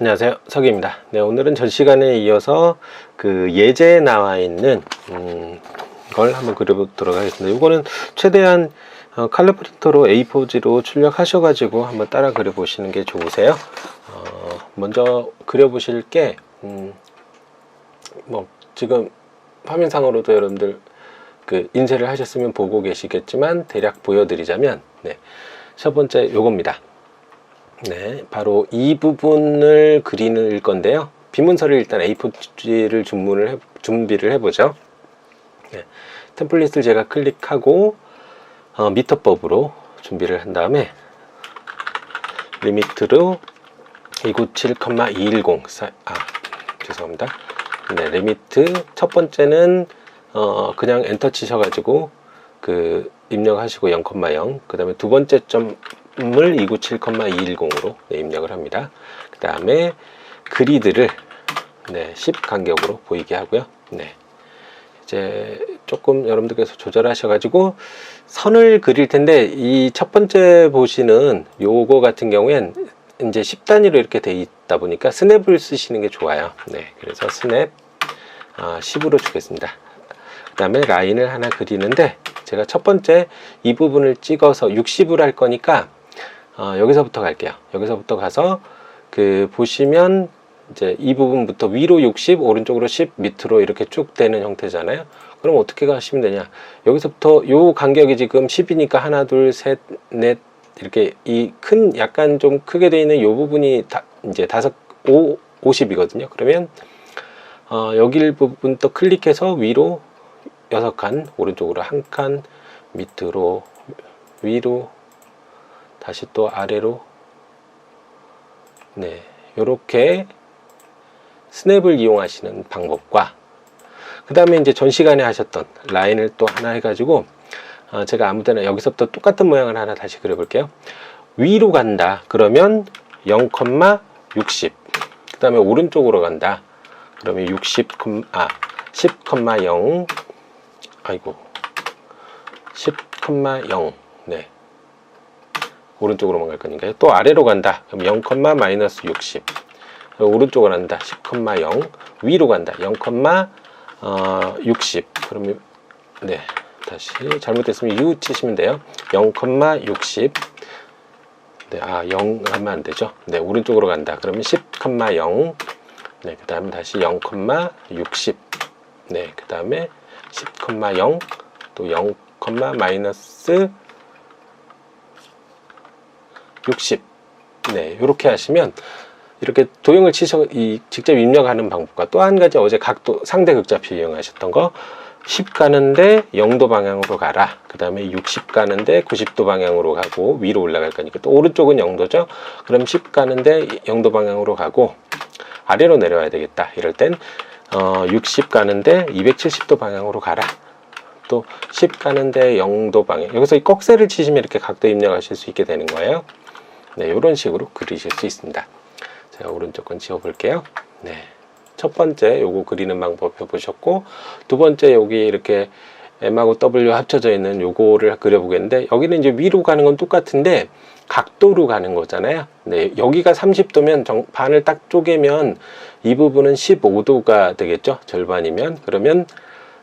안녕하세요. 석입니다. 네, 오늘은 전 시간에 이어서 그 예제에 나와 있는 음, 걸 한번 그려보도록 하겠습니다. 이거는 최대한 어, 칼라 프린터로 A4지로 출력하셔 가지고 한번 따라 그려보시는 게 좋으세요. 어, 먼저 그려보실 게, 음, 뭐, 지금 화면상으로도 여러분들 그 인쇄를 하셨으면 보고 계시겠지만 대략 보여드리자면, 네. 첫 번째 요겁니다. 네, 바로 이 부분을 그리는 건데요. 비문서를 일단 A4지를 주문을 해, 준비를 해보죠. 네, 템플릿을 제가 클릭하고 어, 미터법으로 준비를 한 다음에 리미트로 297,210 사, 아 죄송합니다. 네, 리미트 첫 번째는 어, 그냥 엔터 치셔가지고 그 입력하시고 0,0그 다음에 두 번째 점 을 297,210으로 네, 입력을 합니다. 그 다음에 그리드를 네, 10 간격으로 보이게 하고요. 네. 이제 조금 여러분들께서 조절하셔가지고 선을 그릴 텐데 이 첫 번째 보시는 요거 같은 경우엔 이제 10단위로 이렇게 돼 있다 보니까 스냅을 쓰시는 게 좋아요. 네, 그래서 스냅 아, 10으로 주겠습니다. 그 다음에 라인을 하나 그리는데 제가 첫 번째 이 부분을 찍어서 60으로 할 거니까 어, 여기서부터 갈게요. 여기서부터 가서 그 보시면 이제 이 부분부터 위로 60, 오른쪽으로 10, 밑으로 이렇게 쭉 되는 형태잖아요. 그럼 어떻게 가시면 되냐? 여기서부터 요 간격이 지금 10이니까 하나, 둘, 셋, 넷 이렇게 이 큰 약간 좀 크게 돼 있는 요 부분이 다 이제 다섯, 오, 50이거든요. 그러면 어, 여기 부분 또 클릭해서 위로 여섯 칸, 오른쪽으로 한 칸, 밑으로 위로 다시 또 아래로 네, 요렇게 스냅을 이용하시는 방법과 그 다음에 이제 전 시간에 하셨던 라인을 또 하나 해가지고 어, 제가 아무 데나 여기서부터 똑같은 모양을 하나 다시 그려볼게요. 위로 간다. 그러면 0,60. 그 다음에 오른쪽으로 간다. 그러면 60, 아, 10,0. 아이고. 10,0. 네. 오른쪽으로만 갈 거니까요. 또 아래로 간다. 그럼 0, 마이너스 60. 오른쪽으로 간다. 10,0. 위로 간다. 0, 어, 60. 그러면 네. 다시 잘못됐으면 U 치시면 돼요. 0,60. 네, 아, 0 하면 안 되죠. 네, 오른쪽으로 간다. 그러면 10,0. 네, 그 다음에 다시 0,60. 네, 그 다음에 10,0. 또 0, 마이너스 60. 네, 이렇게 하시면 이렇게 도형을 치셔 이 직접 입력하는 방법과 또 한 가지 어제 각도 상대 극좌표 이용하셨던 거 10 가는데 0도 방향으로 가라. 그 다음에 60 가는데 90도 방향으로 가고 위로 올라갈 거니까 또 오른쪽은 0도죠. 그럼 10 가는데 0도 방향으로 가고 아래로 내려와야 되겠다. 이럴 땐 어, 60 가는데 270도 방향으로 가라. 또 10 가는데 0도 방향. 여기서 이 꺽쇠를 치시면 이렇게 각도 입력하실 수 있게 되는 거예요. 네, 이런 식으로 그리실 수 있습니다. 제가 오른쪽 건 지워 볼게요. 네. 첫 번째 요거 그리는 방법 해보셨고 두 번째 여기 이렇게 M하고 W 합쳐져 있는 요거를 그려보겠는데 여기는 이제 위로 가는 건 똑같은데 각도로 가는 거잖아요. 네, 여기가 30도면 정, 반을 딱 쪼개면 이 부분은 15도가 되겠죠. 절반이면 그러면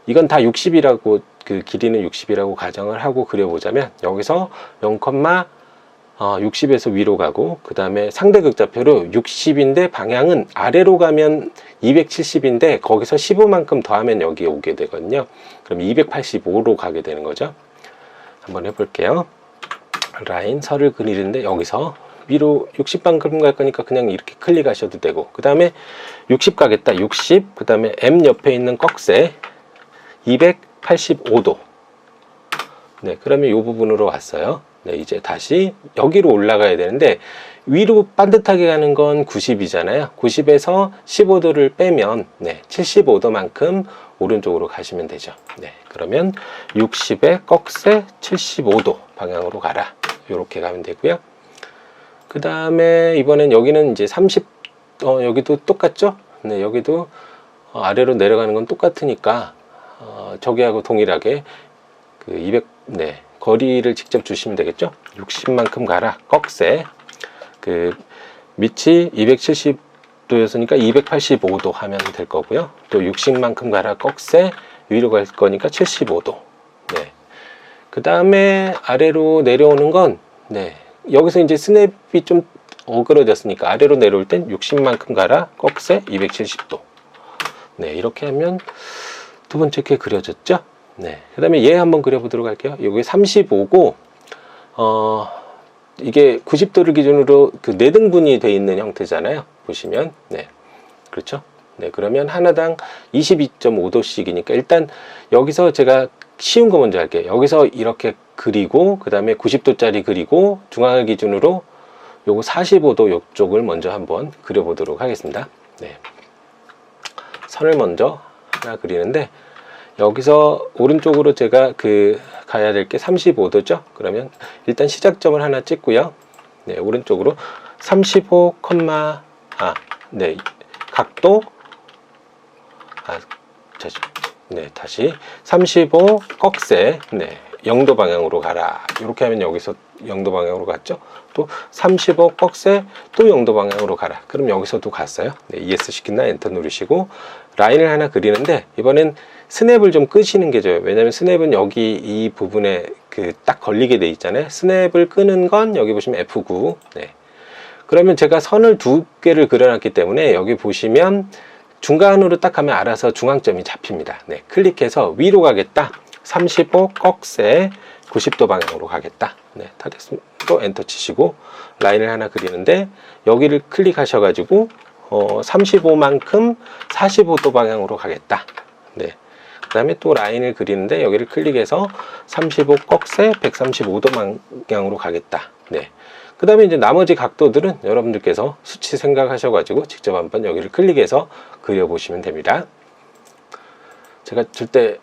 이건 다 60이라고 그 길이는 60이라고 가정을 하고 그려보자면 여기서 0, 어, 60에서 위로 가고 그 다음에 상대 극좌표로 60인데 방향은 아래로 가면 270인데 거기서 15만큼 더하면 여기 오게 되거든요. 그럼 285로 가게 되는 거죠. 한번 해볼게요. 라인 설을 그리는데 여기서 위로 60만큼 갈 거니까 그냥 이렇게 클릭하셔도 되고 그 다음에 60 가겠다. 60. 그 다음에 M 옆에 있는 꺽쇠 285도. 네, 그러면 이 부분으로 왔어요. 네, 이제 다시 여기로 올라가야 되는데 위로 반듯하게 가는 건 90이잖아요. 90에서 15도를 빼면 네, 75도만큼 오른쪽으로 가시면 되죠. 네, 그러면 60에 꺽쇠 75도 방향으로 가라. 이렇게 가면 되고요. 그 다음에 이번엔 여기는 이제 30, 어, 여기도 똑같죠? 네, 여기도 어, 아래로 내려가는 건 똑같으니까 어, 저기하고 동일하게 그 200, 네, 거리를 직접 주시면 되겠죠. 60만큼 가라. 꺽쇠. 그 밑이 각도였으니까 285도 하면 될 거고요. 또 60만큼 가라 꺽쇠 위로 갈 거니까 75도. 네. 그 다음에 아래로 내려오는 건, 네. 여기서 이제 스냅이 좀 어그러졌으니까 아래로 내려올 땐 60만큼 가라 꺽쇠 270도. 네. 이렇게 하면 두 번째 게 그려졌죠? 네. 그 다음에 얘 한번 그려보도록 할게요. 여기 35고, 어, 이게 90도를 기준으로 그네 등분이 돼 있는 형태잖아요. 보시면. 네. 그렇죠? 네. 그러면 하나당 22.5도씩이니까 일단 여기서 제가 쉬운 거 먼저 할게요. 여기서 이렇게 그리고 그 다음에 90도짜리 그리고 중앙을 기준으로 요거 45도 요쪽을 먼저 한번 그려보도록 하겠습니다. 네. 선을 먼저 하나 그리는데 여기서 오른쪽으로 제가 그 가야 될 게 35도죠. 그러면 일단 시작점을 하나 찍고요. 네, 오른쪽으로 35, 아, 네, 각도 아, 다시, 네, 다시 35 꺽쇠, 네, 영도 방향으로 가라. 이렇게 하면 여기서 영도 방향으로 갔죠. 또35 꺽쇠 또 영도 방향으로 가라. 그럼 여기서도 갔어요. 네, ES 시킨다 엔터 누르시고 라인을 하나 그리는데 이번엔 스냅을 좀 끄시는 게 좋아요. 왜냐면 스냅은 여기 이 부분에 그 딱 걸리게 돼 있잖아요. 스냅을 끄는 건 여기 보시면 F9. 네. 그러면 제가 선을 두 개를 그려놨기 때문에 여기 보시면 중간으로 딱 하면 알아서 중앙점이 잡힙니다. 네. 클릭해서 위로 가겠다. 35 꺽쇠 90도 방향으로 가겠다. 네. 다 됐습니다. 또 엔터 치시고 라인을 하나 그리는데 여기를 클릭하셔가지고 어, 35만큼 45도 방향으로 가겠다. 네. 그 다음에 또 라인을 그리는데 여기를 클릭해서 35 꺽쇠 135도 방향으로 가겠다. 네. 그 다음에 이제 나머지 각도들은 여러분들께서 수치 생각하셔가지고 직접 한번 여기를 클릭해서 그려보시면 됩니다. 제가 절대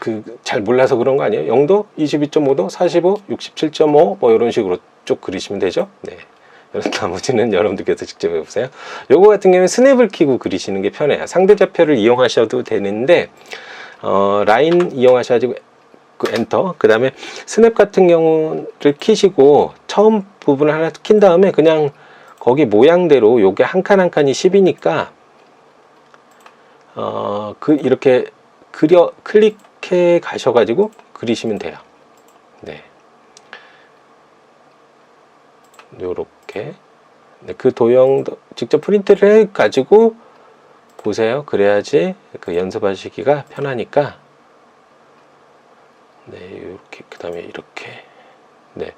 그 잘 몰라서 그런 거 아니에요? 0도, 22.5도, 45, 67.5 뭐 이런 식으로 쭉 그리시면 되죠. 네. 나머지는 여러분들께서 직접 해보세요. 요거 같은 경우는 스냅을 키고 그리시는 게 편해요. 상대좌표를 이용하셔도 되는데 어, 라인 이용하셔가지고 그 엔터 그 다음에 스냅 같은 경우를 키시고 처음 부분을 하나 킨 다음에 그냥 거기 모양대로 요게 한 칸 한 칸이 10이니까 어, 그 이렇게 그려 클릭 해 가셔가지고 그리시면 돼요. 네. 요렇게 네, 그 도형도 직접 프린트를 해 가지고 보세요. 그래야지 그 연습하시기가 편하니까. 네, 이렇게 그다음에 이렇게. 네.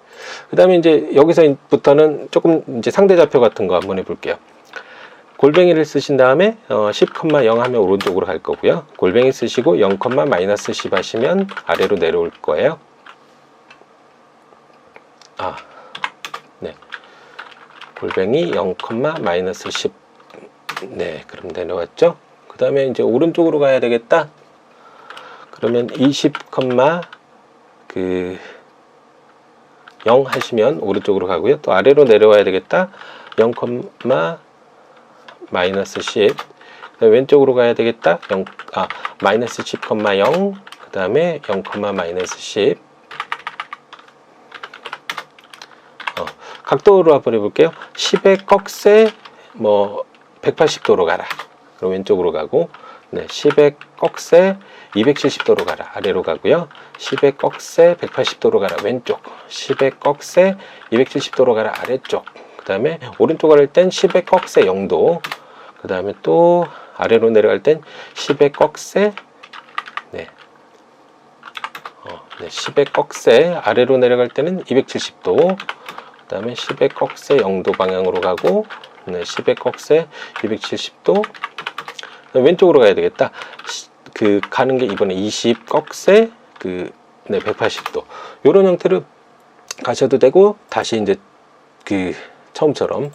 그다음에 이제 여기서부터는 조금 이제 상대 좌표 같은 거 한번 해볼게요. 골뱅이를 쓰신 다음에 어, 10,0 하면 오른쪽으로 갈 거고요. 골뱅이 쓰시고 0, 마이너스 10 하시면 아래로 내려올 거예요. 아, 네. 골뱅이 0, 마이너스 10 네, 그럼 내려왔죠? 그 다음에 이제 오른쪽으로 가야 되겠다. 그러면 20, 그, 0 하시면 오른쪽으로 가고요. 또 아래로 내려와야 되겠다. 0, 마이너스 10. 왼쪽으로 가야 되겠다. 0, 아, 마이너스 10, 0. 그 다음에 0, 마이너스 10. 어, 각도로 한번 해볼게요. 10의 꺽쇠, 뭐, 180도로 가라. 그럼 왼쪽으로 가고, 네, 10의 꺽쇠 270도로 가라. 아래로 가고요. 10의 꺽쇠 180도로 가라. 왼쪽. 10의 꺽쇠 270도로 가라. 아래쪽. 그 다음에 오른쪽 갈땐 10의 꺽쇠 0도. 그 다음에 또 아래로 내려갈 땐 10의 꺽쇠 네. 어, 네, 10의 꺽쇠 아래로 내려갈 때는 270도. 그 다음에 10의 꺽쇠 0도 방향으로 가고 네, 10의 꺽쇠 270도 왼쪽으로 가야 되겠다. 그 가는 게 이번에 20 꺽쇠 그 네, 180도 이런 형태로 가셔도 되고 다시 이제 그 처음처럼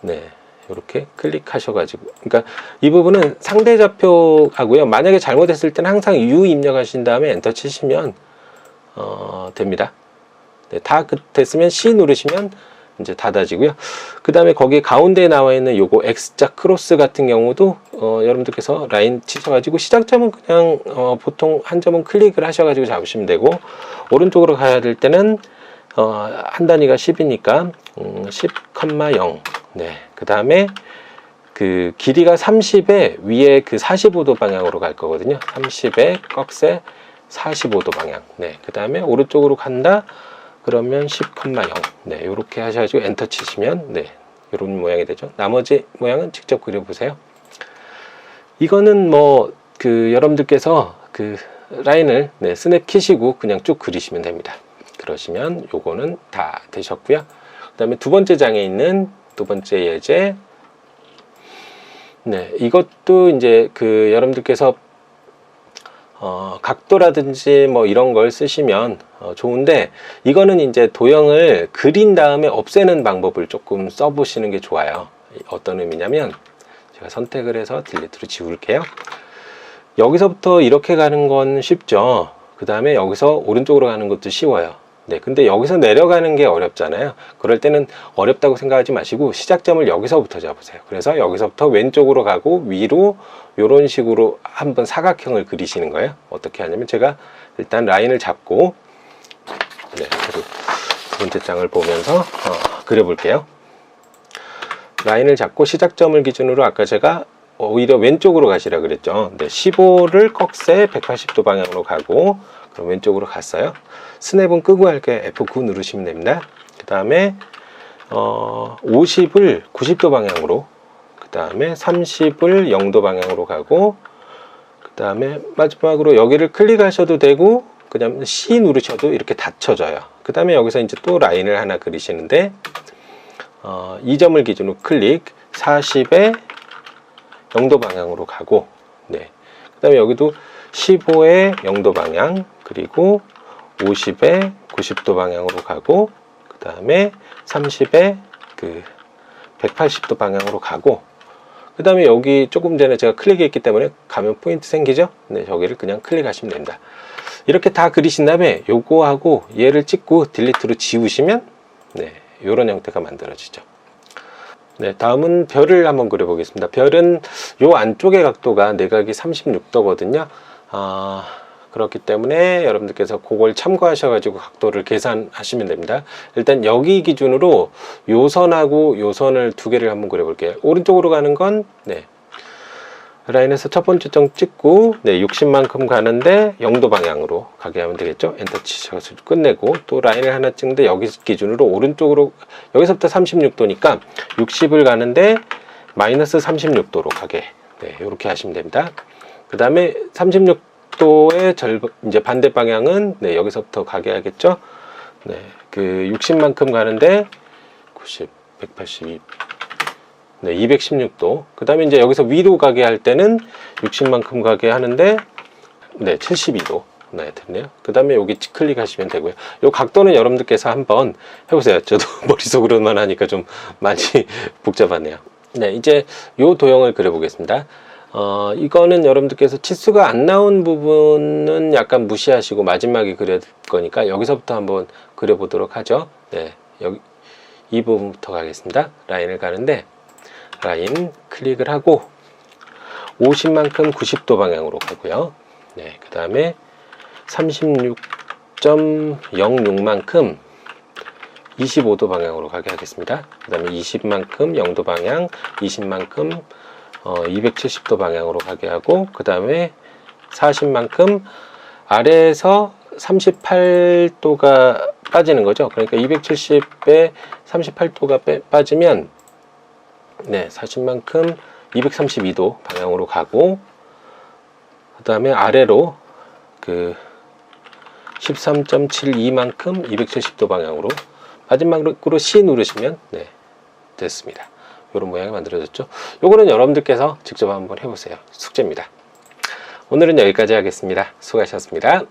네 이렇게 클릭하셔가지고 그러니까 이 부분은 상대 좌표하고요. 만약에 잘못했을 때는 항상 U 입력하신 다음에 엔터 치시면 어, 됩니다. 네, 다 됐으면 C 누르시면 이제 닫아지고요. 그 다음에 거기 가운데에 나와 있는 요거 X자 크로스 같은 경우도 어, 여러분들께서 라인 치셔가지고 시작점은 그냥 어, 보통 한 점은 클릭을 하셔가지고 잡으시면 되고 오른쪽으로 가야 될 때는 어, 한 단위가 10이니까 음, 10,0 네. 그 다음에 그 길이가 30에 위에 그 45도 방향으로 갈 거거든요. 30에 꺽쇠 45도 방향. 네. 그 다음에 오른쪽으로 간다. 그러면 10,0. 네. 이렇게 하셔가지고 엔터 치시면 네. 이런 모양이 되죠. 나머지 모양은 직접 그려보세요. 이거는 뭐 그 여러분들께서 그 라인을 네, 스냅 키시고 그냥 쭉 그리시면 됩니다. 그러시면 요거는 다 되셨고요. 그 다음에 두 번째 장에 있는 두 번째 예제 네, 이것도 이제 그 여러분들께서 어, 각도라든지 뭐 이런 걸 쓰시면 어, 좋은데 이거는 이제 도형을 그린 다음에 없애는 방법을 조금 써보시는 게 좋아요. 어떤 의미냐면 제가 선택을 해서 딜리트로 지울게요. 여기서부터 이렇게 가는 건 쉽죠. 그 다음에 여기서 오른쪽으로 가는 것도 쉬워요. 네, 근데 여기서 내려가는 게 어렵잖아요. 그럴 때는 어렵다고 생각하지 마시고 시작점을 여기서부터 잡으세요. 그래서 여기서부터 왼쪽으로 가고 위로 이런 식으로 한번 사각형을 그리시는 거예요. 어떻게 하냐면 제가 일단 라인을 잡고 네, 두 번째 장을 보면서 어, 그려볼게요. 라인을 잡고 시작점을 기준으로 아까 제가 오히려 왼쪽으로 가시라 그랬죠. 네, 15를 꺽쇠 180도 방향으로 가고 그럼 왼쪽으로 갔어요. 스냅은 끄고 할게 F9 누르시면 됩니다. 그 다음에 어, 50을 90도 방향으로 그 다음에 30을 0도 방향으로 가고 그 다음에 마지막으로 여기를 클릭하셔도 되고 그다음 C 누르셔도 이렇게 닫혀져요. 그 다음에 여기서 이제 또 라인을 하나 그리시는데 어, 이 점을 기준으로 클릭 40에 0도 방향으로 가고 네. 그 다음에 여기도 15에 0도 방향 그리고 50에 90도 방향으로 가고 그 다음에 30에 그 180도 방향으로 가고 그 다음에 여기 조금 전에 제가 클릭했기 때문에 가면 포인트 생기죠 네 저기를 그냥 클릭하시면 됩니다 이렇게 다 그리신 다음에 요거하고 얘를 찍고 딜리트로 지우시면 네 이런 형태가 만들어지죠 네, 다음은 별을 한번 그려보겠습니다. 별은 요 안쪽의 각도가 내각이 36도거든요. 아, 그렇기 때문에 여러분들께서 그걸 참고하셔가지고 각도를 계산하시면 됩니다. 일단 여기 기준으로 요 선하고 요 선을 두 개를 한번 그려볼게요. 오른쪽으로 가는 건, 네. 라인에서 첫 번째 점 찍고, 네, 60만큼 가는데 0도 방향으로 가게 하면 되겠죠. 엔터 치셔서 끝내고, 또 라인을 하나 찍는데 여기 기준으로 오른쪽으로, 여기서부터 36도니까 60을 가는데 마이너스 36도로 가게. 네, 이렇게 하시면 됩니다. 그 다음에 36도의 절, 이제 반대 방향은, 네, 여기서부터 가게 하겠죠. 네, 그 60만큼 가는데 90, 182, 네, 216도. 그 다음에 이제 여기서 위로 가게 할 때는 60만큼 가게 하는데, 네, 72도. 네, 됐네요. 그 다음에 여기 클릭하시면 되고요. 이 각도는 여러분들께서 한번 해보세요. 저도 머릿속으로만 하니까 좀 많이 복잡하네요. 네, 이제 이 도형을 그려보겠습니다. 어, 이거는 여러분들께서 치수가 안 나온 부분은 약간 무시하시고 마지막에 그릴 거니까 여기서부터 한번 그려보도록 하죠. 네, 여기 이 부분부터 가겠습니다. 라인을 가는데 라인 클릭을 하고 50만큼 90도 방향으로 가고요. 네, 그 다음에 36.06만큼 25도 방향으로 가게 하겠습니다. 그 다음에 20만큼 0도 방향, 20만큼 어, 270도 방향으로 가게 하고 그 다음에 40만큼 아래에서 38도가 빠지는 거죠. 그러니까 270에 38도가 빼, 빠지면 네, 40만큼 232도 방향으로 가고 그 다음에 아래로 그 13.72만큼 270도 방향으로 마지막으로 C 누르시면 네, 됐습니다. 이런 모양이 만들어졌죠. 요거는 여러분들께서 직접 한번 해보세요. 숙제입니다. 오늘은 여기까지 하겠습니다. 수고하셨습니다.